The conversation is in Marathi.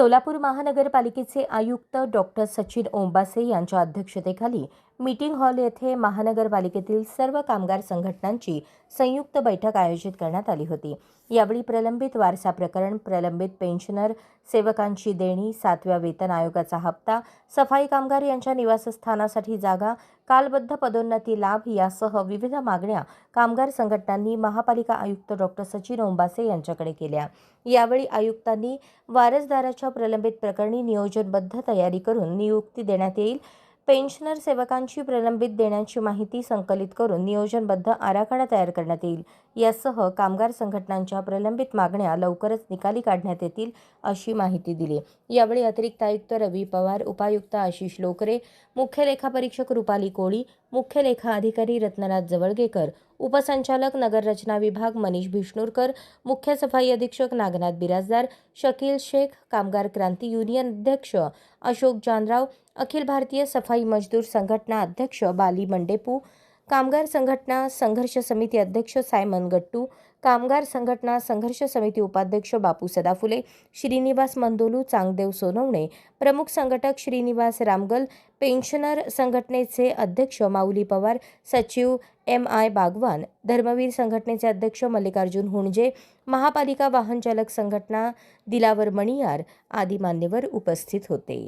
सोलापूर महानगरपालिकेचे आयुक्त डॉक्टर सचिन ओंबासे यांच्या अध्यक्षतेखाली मीटिंग हॉल येथे महानगरपालिकेतील सर्व कामगार संघटनांची संयुक्त बैठक आयोजित करण्यात आली होती. यावेळी प्रलंबित वारसा प्रकरण प्रलंबित पेन्शनर सेवकांची देणी सातव्या वेतन आयोगाचा हप्ता सफाई कामगार यांच्या निवासस्थानासाठी जागा कालबद्ध पदोन्नती लाभ यासह विविध मागण्या कामगार संघटनांनी महापालिका आयुक्त डॉक्टर सचिन ओंबासे यांच्याकडे केल्या. यावेळी आयुक्तांनी वारसदाराच्या प्रलंबित प्रकरणी नियोजनबद्ध तयारी करून नियुक्ती देण्यात येईल. पेन्शनर सेवकांची प्रलंबित देण्याची माहिती संकलित करून नियोजनबद्ध आराखडा तयार करण्यात येईल. यासह कामगार संघटनांच्या प्रलंबित मागण्या लवकरच निकाली काढण्यात येतील अशी माहिती दिली. यावेळी अतिरिक्त आयुक्त रवी पवार उपायुक्त आशिष लोकरे मुख्य लेखापरीक्षक रुपाली कोळी मुख्य लेखा अधिकारी रत्नराज जवळगेकर उपसंचालक नगर रचना विभाग मनीष भिष्णूरकर मुख्य सफाई अधीक्षक नागनाथ बिराजदार शकील शेख कामगार क्रांती युनियन अध्यक्ष अशोक जानराव अखिल भारतीय सफाई मजदूर संघटना अध्यक्ष बाली मंडेपू कामगार संघटना संघर्ष समिती अध्यक्ष सायमन गट्टू कामगार संघटना संघर्ष समिती उपाध्यक्ष बापू सदाफुले श्रीनिवास मंदोलू चांगदेव सोनवणे प्रमुख संघटक श्रीनिवास रामगल पेन्शनर संघटनेचे अध्यक्ष माऊली पवार सचिव एम आय बागवान धर्मवीर संघटनेचे अध्यक्ष मल्लिकार्जुन हुणजे महापालिका वाहन चालक संघटना दिलावर मणियार आदी मान्यवर उपस्थित होते.